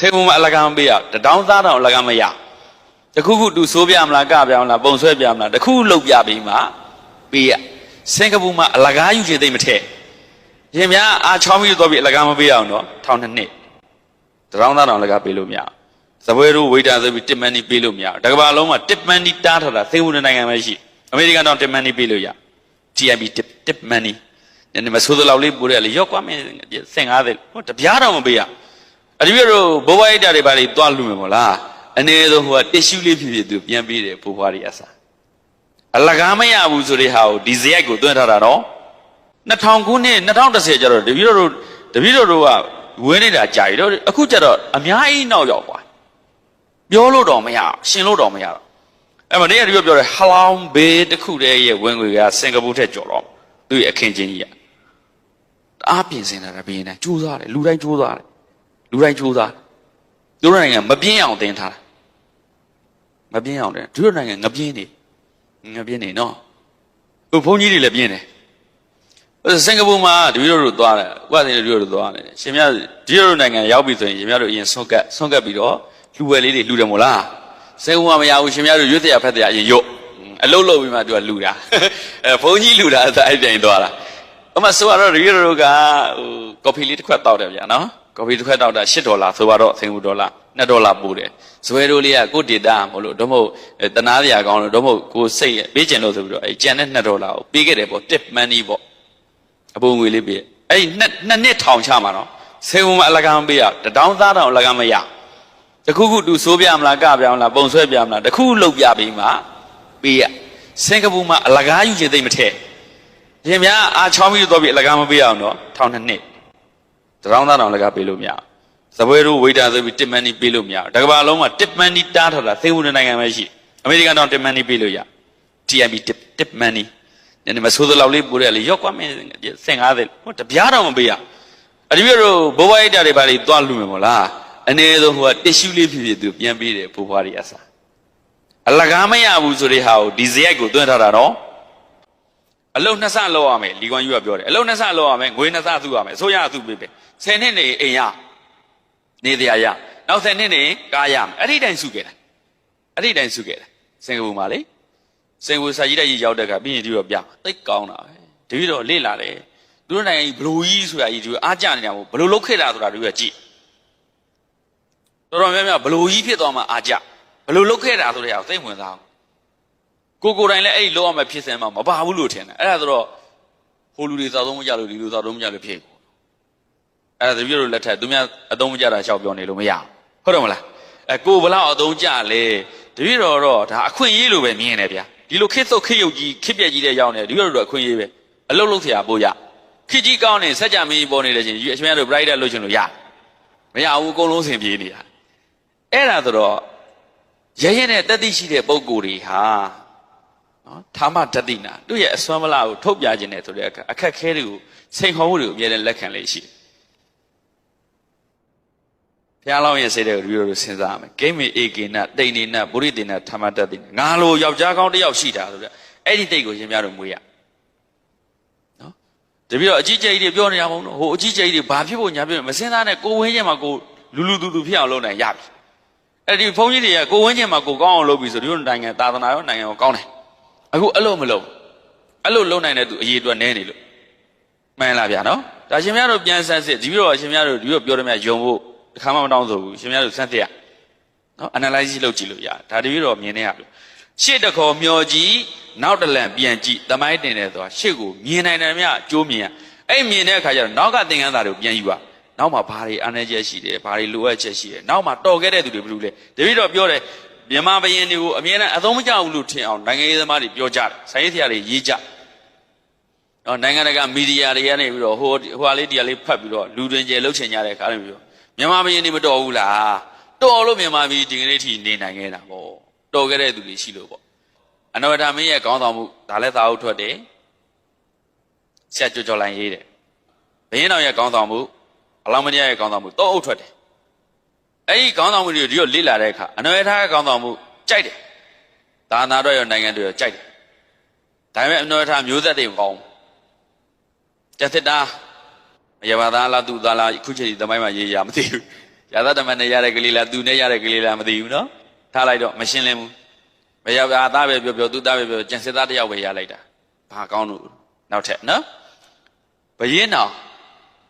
ဆေးဘုံမှာအလကားမပေးရတတောင်းသားတောင်အလကားမရတခုခုသူစိုးပြမလားကပြမလားပုံဆွဲပြမလားတခုခုလုပ်ပြပြီးမှပေးရစင်ကာပူမှာအလကားယူခြင်းသိမ့်မထည့်ရင်များအာချောင်းပြီးတော့ပြီးအလကားမပေးရအောင်တော့ထောင်နှစ်နှစ်တတောင်းသားတောင်အလကားပေးလို့မရဘူးဇပွဲတို့ဝိတာဆိုပြီးတစ်မန်နီပေးလို့မရဘူးတကဘာလုံးမှာတစ်မန်နီတားထားတာသေဘူးနိုင်ငံပဲရှိအမေရိကန်တော့တစ်မန်နီပေးလို့ရ TIB tip tip money နည်းနည်းမဆိုးသလောက်လေးပို့တယ်လေရောက်ကွာမင်း50ဟိုတပြားတော့မပေးရ အဒီပြတို့ဘိုးဘွားအိတ်တာတွေပါလေတွားလူမယ်မို့လားအနည်းဆုံးဟိုကတစ်ရှူးလေးဖြစ်ဖြစ်သူပြန်ပေးတယ်ဘိုးဘွားတွေအစားအလကားမရဘူးဆိုတဲ့ဟာကိုဒီဇယိုက်ကိုသွင်းထားတာတော့2000ခုနှစ်2010ကျတော့တပည့်တော်တို့တပည့်တော်တို့ကဝင်းနေတာကြာပြီတော့အခုကျတော့အများကြီးနောက်ရောက်ကွာပြောလို့တော့မရရှင်လို့တော့မရတော့အဲ့မနေ့ကတည်းကပြောတယ်ဟလောင်ဘေးတစ်ခုတည်းရဲ့ဝင်ငွေကစင်ကာပူထက်ကျော်တော့သူ့ရဲ့အခင်းချင်းကြီးကတအားပြင်ဆင်လာတာဘင်းနဲ့ကြိုးစားတယ်လူတိုင်းကြိုးစားတယ် လူတိုင်းကြိုးစားတယ်သူတို့နိုင်ငံမပြင်းအောင်တင်ထားတာမပြင်းအောင်တယ်သူတို့နိုင်ငံငပြင်းနေငပြင်းနေနော်ဟိုဘုန်းကြီးတွေလည်းပြင်းတယ်စင်ကာပူမှာတပည့်တော်တို့သွားတယ်ဥပဒေတပည့်တော်တို့သွားတယ်ရှင်များဒီလိုနိုင်ငံရောက်ပြီဆိုရင်ရှင်များတို့အရင်ဆွန့်ကတ်ဆွန့်ကတ်ပြီးတော့လူဝယ်လေးတွေလူတယ်မို့လားစေဝါမရဘူးရှင်များတို့ရွတ်တရားဖက်တရားအရင်ရွတ်အလုတ်လုတ်ပြီးမှသူကလူတာအဲဘုန်းကြီးလူတာဆိုအဲ့ပြိုင်သွားတာအမဆိုတော့ရီရိုကဟိုကော်ဖီလေးတစ်ခွက်တောက်တယ်ဗျာနော် ကော်ဖီတစ်ခွက်တောက်တာ10ဒေါ်လာဆိုတော့ဆင်ဘူးဒေါ်လာ2ဒေါ်လာပို့တယ်ဇွဲတို့လေးကကိုဒေတာမလို့တော့မဟုတ်တနာစရာကောင်းလို့တော့မဟုတ်ကိုစိတ်ပေးကျင်လို့ဆိုပြီးတော့အဲ့ကျန်တဲ့2ဒေါ်လာကိုပေးခဲ့တယ်ပေါ့ tip money ပေါ့အပုံငွေလေးပေးအဲ့နှစ်နှစ်နှစ်ထောင်ချမှာနော်ဆင်ဘူးမအလကားမပေးရတတောင်းသားတောင်အလကားမရတခုခုသူစိုးပြမလားကပြမလားပုံဆွဲပြမလားတခုခုလုပ်ပြပြီးမှပေးရစင်ကာပူမှာအလကားယူခြင်းသိမ့်မထည့်ရင်များအာချောင်းပြီးတော့ပြီးအလကားမပေးအောင်တော့ထောင်နှစ်နှစ် တရောင်းသားတောင်အလကားပေးလို့မရဘူးဇပွဲတို့ဝိတာဆိုပြီးတစ်မန်နီပေးလို့မရဘူးတကဘာလုံးမှာတစ်မန်နီတားထားတာသေဘူးနိုင်ငံပဲရှိအမေရိကန်တော့တစ်မန်နီပေးလို့ရ TIB tip tip money နည်းနည်းမဆိုးသလောက်လေးပို့တယ်လေရောက်ကွာမင်း50ဟိုတပြားတော့မပေးရအဒီပြတို့ဘိုးဘွားအိတ်တာတွေပါလေတွားလူမယ်မို့လားအနည်းဆုံးဟိုကတစ်ရှူးလေးဖြစ်ဖြစ်သူပြန်ပေးတယ်ဘိုးဘွားတွေအစားအလကားမရဘူးဆိုတဲ့ဟာကိုဒီဇယိုက်ကိုသွင်းထားတာတော့ အလုံးနှစ်ဆလောက်ရမယ်လီကွန်ယူကပြောတယ်အလုံးနှစ်ဆလောက်ရမယ်ငွေနှစ်ဆသူ့ရမယ်ဆိုရသူ့ပေးပဲ10နှစ်နေအိမ်ရနေတရားရနောက်10နှစ်နေကားရမယ်အဲ့ဒီတိုင်းစုခဲ့တာအဲ့ဒီတိုင်းစုခဲ့တာစင်ကာပူမှာလေစင်ကာပူစာကြီးတက်ကြီးရောက်တဲ့အခါပြီးရင်ဒီတော့ပြသိကောင်းတာပဲတပည့်တော်လေ့လာတယ်သူတို့နိုင်ငံကြီးဘလူကြီးဆိုတာကြီးဒီအားကြနေတာမဟုတ်ဘလူလုတ်ခဲ့တာဆိုတာတို့ကကြည့်တော်တော်များများဘလို့ကြီးဖြစ်သွားမှအာကြဘလို့လုတ်ခဲ့တာဆိုတဲ့ဟာကိုသိဝင်စားအောင် ကိုကိုယ်တိုင်လည်းအဲ့လောက်ရမယ်ဖြစ်စင်မှာမပါဘူးလို့ထင်တယ်အဲ့ဒါဆိုတော့ဟိုလူတွေသာသုံးမကြလို့ဒီလူသာသုံးမကြလို့ဖြစ်ကုန်အဲ့ဒါတပြည့်တို့လက်ထက်သူများအသုံးမကြတာရှောက်ပြောနေလို့မရဘူးဟုတ်တယ်မလားအဲကိုဘလောက်အသုံးကြလဲတပြည့်တော်တော့ဒါအခွင့်အရေးလိုပဲမြင်နေဗျာဒီလိုခစ်သုတ်ခစ်ယုတ်ကြီးခစ်ပြက်ကြီးတဲ့ရောက်နေတပြည့်တို့တော့အခွင့်အရေးပဲအလုတ်လုတ်ဆရာပို့ရခစ်ကြီးကောင်းနေဆက်ကြမင်းပေါ်နေတယ်ချင်းယူအရှင်များတို့ bright လွတ်ချင်လို့ရမရဘူးအကုန်လုံးဆင်ပြေးနေရအဲ့ဒါဆိုတော့ရဲရဲနဲ့တက်သိရှိတဲ့ပုံကိုယ်တွေဟာ နော်ဌာမတတိနာသူ့ရဲ့အစွမ်းမလားကိုထုတ်ပြခြင်းနဲ့ဆိုတဲ့အခါအခက်ခဲတွေကိုစိန်ခေါ်မှုတွေကိုအမြဲတမ်းလက်ခံလေးရှိတယ်ဘုရားလောင်းရဲ့စိတ်တွေကိုဒီလိုလိုစဉ်းစားရမယ်ဂိမ်းမေအေကေနတိန်နေနဗုရိတေနဌာမတတိနာငါလိုယောက်ျားကောင်းတစ်ယောက်ရှိတာဆိုတဲ့အဲ့ဒီတိတ်ကိုရှင်များတို့မွေးရနော်တပည့်တော့အကြီးကျယ်ကြီးတွေပြောနေရမဟုတ်တော့ဟိုအကြီးကျယ်ကြီးတွေဘာဖြစ်ဖို့ညာဖြစ်မစဉ်းစားနဲ့ကိုဝင်းချင်းမှာကိုလူလူတူတူဖြစ်အောင်လုပ်နိုင်ရပြီအဲ့ဒီဘုန်းကြီးတွေကကိုဝင်းကျင်မှာကိုကောင်းအောင်လုပ်ပြီဆိုဒီလိုနိုင်ငံသာသနာရောနိုင်ငံရောကောင်းတယ် အခုအဲ့လိုမလုပ်အဲ့လိုလုပ်နိုင်တဲ့သူအရေးအတွက်နည်းနေလို့မှန်လားဗျာနော်ဒါရှင်များတို့ပြန်ဆန်းစစ်ဒီလိုတော့ရှင်များတို့ဒီလိုပြောတယ်မြယုံဖို့တစ်ခါမှမတောင်းဆိုဘူးရှင်များတို့ဆန်းစစ်ရနော် analysis လုပ်ကြည့်လို့ရတယ်ဒါတပြီးတော့မြင်နေရပြီရှေ့တစ်ခေါ်မျောကြည့်နောက်တစ်လန့်ပြန်ကြည့်တမိုင်းတင်တယ်ဆိုတာရှေ့ကိုမြင်နိုင်တယ်မြအကျိုးမြင်ရအဲ့မြင်တဲ့အခါကျတော့နောက်ကသင်္ကန်းသားတွေကိုပြန်ယူပါနောက်မှာဘာတွေအားနည်းချက်ရှိတယ်ဘာတွေလိုအပ်ချက်ရှိတယ်နောက်မှာတော်ခဲ့တဲ့သူတွေဘယ်လိုလဲတပည့်တော်ပြောတယ် မြန်မာဘရင်တွေကိုအမြဲတမ်းအသုံးမကျဘူးလို့ထင်အောင်နိုင်ငံရေးသမားတွေပြောကြတယ်ဆိုင်ရေးဆရာတွေရေးကြနော်နိုင်ငံတကာမီဒီယာတွေကနေပြီးတော့ဟိုဟိုဟာလေးဒီဟာလေးဖတ်ပြီးတော့လူတွင်ကျယ်လှုပ်ချင်ကြတဲ့ခါတွေပြီးတော့မြန်မာဘရင်တွေမတော်ဘူးလားတော်လို့မြန်မာပြည်ဒီကနေ့ထိနေနိုင်ခဲ့တာပေါ့တော်ခဲ့တဲ့သူတွေရှိလို့ပေါ့အနောဒာမင်းရဲ့ခေါင်းဆောင်မှုဒါလည်းသာဟုတ်ထွက်တယ်ဆရာကြော်ကြော်လိုင်းရေးတယ်ဘရင်တော်ရဲ့ခေါင်းဆောင်မှုအလောင်းမတရားရဲ့ကောင်းဆောင်မှုတော့အုပ်ထွက်တယ် အဲ့ဒီကောင်းဆောင်မှုတွေကိုဒီလိုလေ့လာတဲ့အခါအနွယ်ထားရဲ့ကောင်းဆောင်မှုကြိုက်တယ်ဒါနာတော့ရောနိုင်ငံတွေရောကြိုက်တယ်ဒါပေမဲ့အနွယ်ထားမျိုးသက်တွေမကောင်းဘူးတသစ်တာမယဘာသားလားသူသားလားခုချိန်ဒီသမိုင်းမှာရေးရမသိဘူးရာသတ္တမနဲ့ရတဲ့ကလေးလားသူနဲ့ရတဲ့ကလေးလားမသိဘူးနော်ထားလိုက်တော့မရှင်းလင်းဘူးဘယ်ရောက်သားပဲပြောပြောသူသားပဲပြောကျန်စစ်သားတစ်ယောက်ပဲရလိုက်တာဘာကောင်းလို့နောက်ထပ်နော်ဘယင်းတော်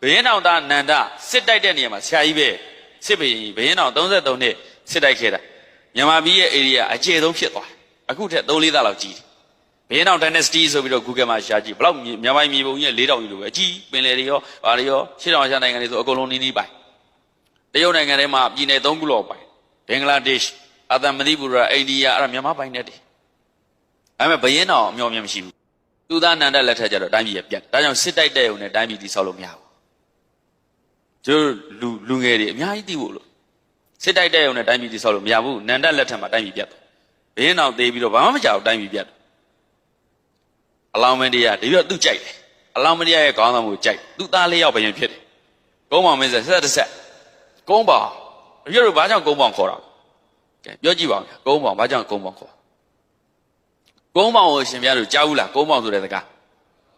ဘယင်းတော်သားနန္ဒစစ်တိုက်တဲ့နေရာမှာဆရာကြီးပဲ စစ်ဘယင်းဘယင်းတော်33နှစ်စစ်တိုက်ခဲ့တာမြန်မာပြည်ရဲ့ area အကျေဆုံးဖြစ်သွားအခုထက်3 4သားလောက်ကြီးတယ်ဘယင်းတော် dynasty ဆိုပြီးတော့ Google မှာရှာကြည့်ဘလောက်မြန်မာပြည်မြေပုံကြီး4000ကြီးလိုပဲအကြီးပင်လယ်တွေရောဘာတွေရောရှေ့တောင်ရှားနိုင်ငံတွေဆိုအကုန်လုံးနီးနီးပိုင်တရုတ်နိုင်ငံထဲမှာပြည်နယ်၃ခုလောက်ပိုင်ဘင်္ဂလားဒေ့ရှ်အာသံမဏိပူရအိန္ဒိယအဲ့ဒါမြန်မာပိုင်တဲ့တည်းအဲ့မဲ့ဘယင်းတော်အမျော်မြင်မရှိဘူးသူသားနန္ဒလက်ထက်ကျတော့တိုင်းပြည်ရပြတ်ဒါကြောင့်စစ်တိုက်တဲ့ုံနဲ့တိုင်းပြည်တည်ဆောက်လို့မရဘူး ကျိုးလူလူငယ်တွေအများကြီးသိဖို့လို့စစ်တိုက်တဲ့ုံနဲ့တိုင်းပြည်တည်ဆောက်လို့မရဘူးနန္ဒလက်ထက်မှာတိုင်းပြည်ပြတ်တယ်ဘယင်းတော်သေးပြီးတော့ဘာမှမကြောက်တိုင်းပြည်ပြတ်တယ်အလောင်းမင်းတရားတပြည့်သူကြိုက်တယ်အလောင်းမင်းတရားရဲ့ခေါင်းဆောင်မှုကြိုက်သူသားလေးယောက်ဘယင်းဖြစ်တယ်ကုန်းမောင်မင်းဆက်ဆက်တစ်ဆက်ကုန်းပေါင်အပြည့်တို့ဘာကြောင့်ကုန်းပေါင်ခေါ်တာကဲပြောကြည့်ပါဦးဗျာကုန်းပေါင်ဘာကြောင့်ကုန်းပေါင်ခေါ်ကုန်းပေါင်ကိုရှင်ပြတို့ကြားဘူးလားကုန်းပေါင်ဆိုတဲ့စကား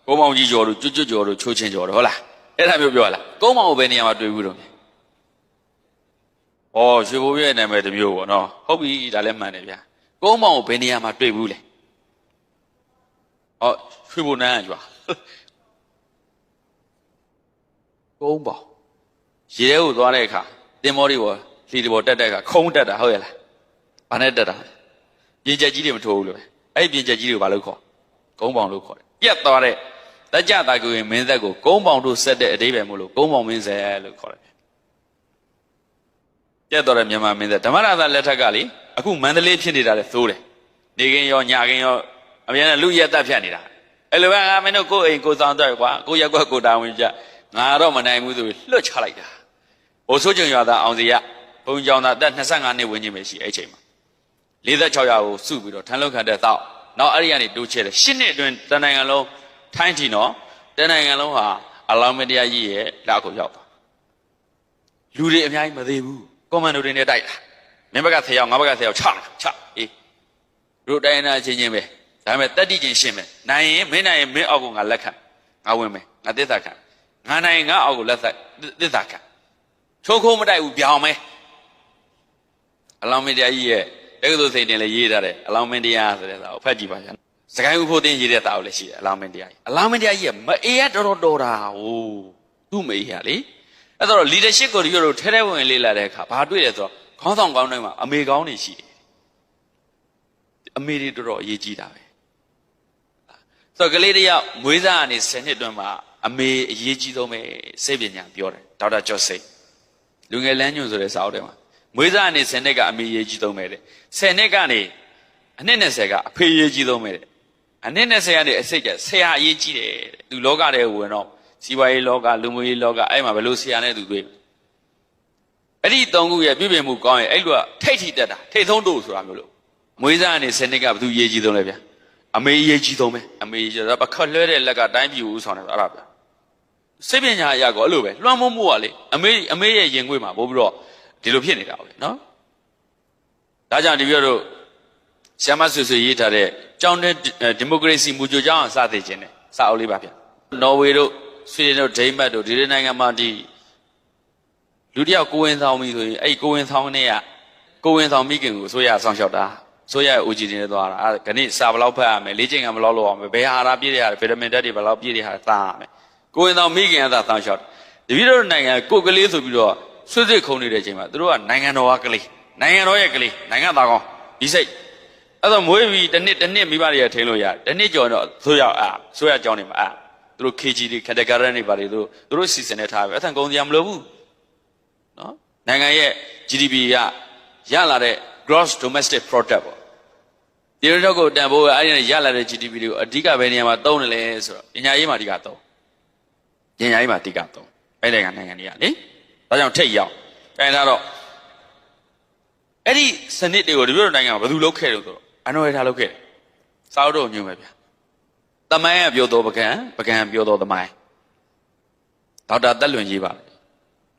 ကုန်းပေါင်ကြီးကျော်တို့ကျွတ်ကျွတ်ကျော်တို့ချိုးချင်းကျော်တို့ဟုတ်လား အဲ့ဒါမျိုးပြောလားကုန်းပေါင်ကိုဘယ်နေရာမှာတွေ့ဘူးတော့ဩရွှေဘိုးရဲ့နာမည်တစ်မျိုးပေါ့နော်ဟုတ်ပြီဒါလည်းမှန်တယ်ဗျာကုန်းပေါင်ကိုဘယ်နေရာမှာတွေ့ဘူးလဲဟောရွှေဘိုနန်းကကျွာကုန်းပေါင်ရေထဲကိုသွားတဲ့အခါတင်မောတွေပေါ်လှီတွေပေါ်တက်တဲ့အခါခုံးတက်တာဟုတ်ရဲ့လားဘာနဲ့တက်တာပြင်ချက်ကြီးတွေမထိုးဘူးလို့ပဲအဲ့ဒီပြင်ချက်ကြီးတွေကိုဘာလို့ခေါ်ကုန်းပေါင်လို့ခေါ်တယ်ပြက်သွားတဲ့ တက်ကြတာကိုရင်မင်းသက်ကိုကုန်းပေါင်တို့ဆက်တဲ့အတိပယ်မို့လို့ကုန်းပေါင်မင်းဆက်လို့ခေါ်တယ်ပြက်သွားတဲ့မြန်မာမင်းသက်ဓမ္မရာသလက်ထက်ကလေအခုမန္တလေးဖြစ်နေတာလေသိုးတယ်နေကင်းရောညကင်းရောအများနဲ့လူရက်တက်ဖြတ်နေတာအဲ့လိုပဲငါမင်းတို့ကိုယ်အိမ်ကိုယ်ဆောင်တော့ကွာကိုရက်ကွက်ကိုတာဝန်ကြငါတော့မနိုင်ဘူးဆိုပြီးလွတ်ချလိုက်တာ။အိုဆိုးကျုံရွာသားအောင်စီရဘုံကြောင်သားတက်25နှစ်ဝန်းကျင်ပဲရှိအဲ့ချိန်မှာ46ရာကိုစုပြီးတော့ထန်းလုံးခံတဲ့တောက်နောက်အဲ့ဒီကနေတိုးချဲတယ်10နှစ်အတွင်းတနိုင်ငံလုံး ထိုင်းထီနော်တနိုင်ငံလုံးဟာအလောင်းမတရားကြီးရဲ့လက်ကိုရောက်သွားလူတွေအများကြီးမသေးဘူးကွန်မန်ဒိုတွေနဲ့တိုက်တာမင်းဘက်က10ယောက်ငါဘက်က10ယောက်ချတယ်ချအေးတို့တိုင်းနာချင်းချင်းပဲဒါပေမဲ့တက်တိချင်းရှင်းမယ်နိုင်ရင်မင်းနိုင်ရင်မင်းအောက်ကိုငါလက်ခံငါဝင်မယ်ငါသစ္စာခံငါနိုင်ရင်ငါအောက်ကိုလက်သက်သစ္စာခံချိုးခိုးမတိုက်ဘူးပြောင်းမယ်အလောင်းမင်းတရားကြီးရဲ့တက္ကသိုလ်စိန်တင်လည်းရေးထားတယ်အလောင်းမင်းတရားဆိုတဲ့စာကိုဖတ်ကြည့်ပါဗျာ စကိုင်းဥဖို့တင်ရေးတဲ့စာကိုလည်းရှိတယ်အလောင်းမင်းတရားကြီးအလောင်းမင်းတရားကြီးကမအေးရတော်တော်တော်တာဟိုသူ့မအေးရလေအဲ့တော့ leadership ကိုတို့တို့ထဲထဲဝင်လေးလာတဲ့အခါဘာတွေ့လဲဆိုတော့ခေါင်းဆောင်ကောင်းတွေမှာအမေကောင်းတွေရှိတယ်အမေတွေတော်တော်အရေးကြီးတာပဲဆိုတော့ကလေးတယောက်မွေးစားကနေ10နှစ်အတွင်းမှာအမေအရေးကြီးဆုံးပဲစိတ်ပညာပြောတယ်ဒေါက်တာကျော်စိတ်လူငယ်လမ်းညွန်ဆိုတဲ့စာအုပ်ထဲမှာမွေးစားကနေ10နှစ်ကအမေရေးကြီးသုံးမယ်တဲ့10နှစ်ကနေအနှစ်20ကအဖေရေးကြီးသုံးမယ်တဲ့ အနှစ်20ကနေအစိတ်ကဆရာအရေးကြီးတယ်တဲ့သူလောကထဲဝင်တော့စီးပွားရေးလောကလူမှုရေးလောကအဲ့မှာဘယ်လိုဆရာနဲ့သူတွေ့အဲ့ဒီသုံးခုရဲ့ပြည့်ပြည့်မှုကောင်းရင်အဲ့လိုကထိတ်ထိတက်တာထိတ်ဆုံးတို့ဆိုတာမျိုးလို့မွေးစားကနေ10နှစ်ကဘယ်သူရေးကြီးသုံးလဲဗျာအမေရေးကြီးသုံးမယ်အမေရေးကြီးတော့ပခတ်လွှဲတဲ့လက်ကတိုင်းပြည်ဦးဆောင်တယ်အဲ့ဒါဗျာစိတ်ပညာအရာကောအဲ့လိုပဲလွှမ်းမိုးမှုကလေအမေအမေရဲ့ရင်ခွေးမှာပို့ပြီးတော့ဒီလိုဖြစ်နေတာပဲနော်ဒါကြောင့်ဒီပြောတို့ ဆ iam ဆွေဆွေရေးထားတဲ့ကြောင်းတဲ့ဒီမိုကရေစီမူကြိုကြောင်းအစသိခြင်းနဲ့စာအုပ်လေးပါဗျနော်ဝေတို့ဆွေဒင်တို့ဒိမတ်တို့ဒီလိုနိုင်ငံမှာဒီလူတယောက်ကိုဝင်ဆောင်ပြီဆိုရင်အဲ့ဒီကိုဝင်ဆောင်နဲ့ကကိုဝင်ဆောင်မိခင်ကိုဆိုရဆောင်လျှောက်တာဆိုရရဲ့ OG တင်နဲ့သွားတာအဲခဏစာဘယ်လောက်ဖတ်ရမလဲလေ့ကျင့်ကံဘယ်လောက်လုပ်ရမလဲဘယ်ဟာရာပြည့်တဲ့ဟာဗီတာမင်ဓာတ်တွေဘယ်လောက်ပြည့်တဲ့ဟာသားရမယ်ကိုဝင်ဆောင်မိခင်ကသာဆောင်လျှောက်တပည့်တော်နိုင်ငံကိုကလေးဆိုပြီးတော့ဆွတ်စစ်ခုံနေတဲ့အချိန်မှာသူတို့ကနိုင်ငံတော်ကကလေးနိုင်ငံတော်ရဲ့ကလေးနိုင်ငံသားကောင်းဒီစိတ် အဲ့တော့မွေးပြီးတစ်နှစ်တစ်နှစ်မိဘတွေကထိန်းလို့ရတယ်တစ်နှစ်ကျော်တော့ဆိုရအာဆိုရကြောင်းနေမှာအာသူတို့ KG တွေ category တွေပါလေသူတို့သူတို့စီစဉ်နေထားပဲအထံကုန်စရာမလိုဘူးနော်နိုင်ငံရဲ့ GDP ကရလာတဲ့ gross domestic product ပေါ့ဒီလိုတော့ကိုတန်ဖိုးအဲ့ဒီရလာတဲ့ GDP တွေကိုအဓိကဘယ်နေရာမှာသုံးတယ်လဲဆိုတော့ပညာရေးမှာအဓိကသုံးပညာရေးမှာအဓိကသုံးအဲ့ဒီကနိုင်ငံတွေကလေဒါကြောင့်ထိတ်ရောက်အဲဒါတော့အဲ့ဒီစနစ်တွေကိုဒီလိုနိုင်ငံကဘယ်သူလုပ်ခဲ့လို့ဆိုတော့ အနော်ရထားလုပ်ခဲ့တယ်စာအုပ်တော်ညွှန်ပဲဗျာတမိုင်းကပြောတော်ပကံပကံပြောတော်သမိုင်းဒေါက်တာတက်လွင်ကြီးပါ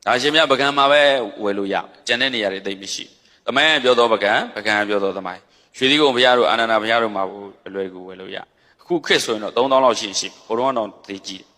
ဒါရှင်မြတ်ပကံမှာပဲဝယ်လို့ရကျန်တဲ့နေရာတွေသိမ့်မရှိသမိုင်းကပြောတော်ပကံပကံပြောတော်သမိုင်းရွှေသီးကုံဘုရားတို့အာနန္ဒဘုရားတို့မှာဘူးအလွယ်ကူဝယ်လို့ရအခုခေတ်ဆိုရင်တော့3000လောက်ရှိရှိဘုရားတော်သိကြည့်တယ်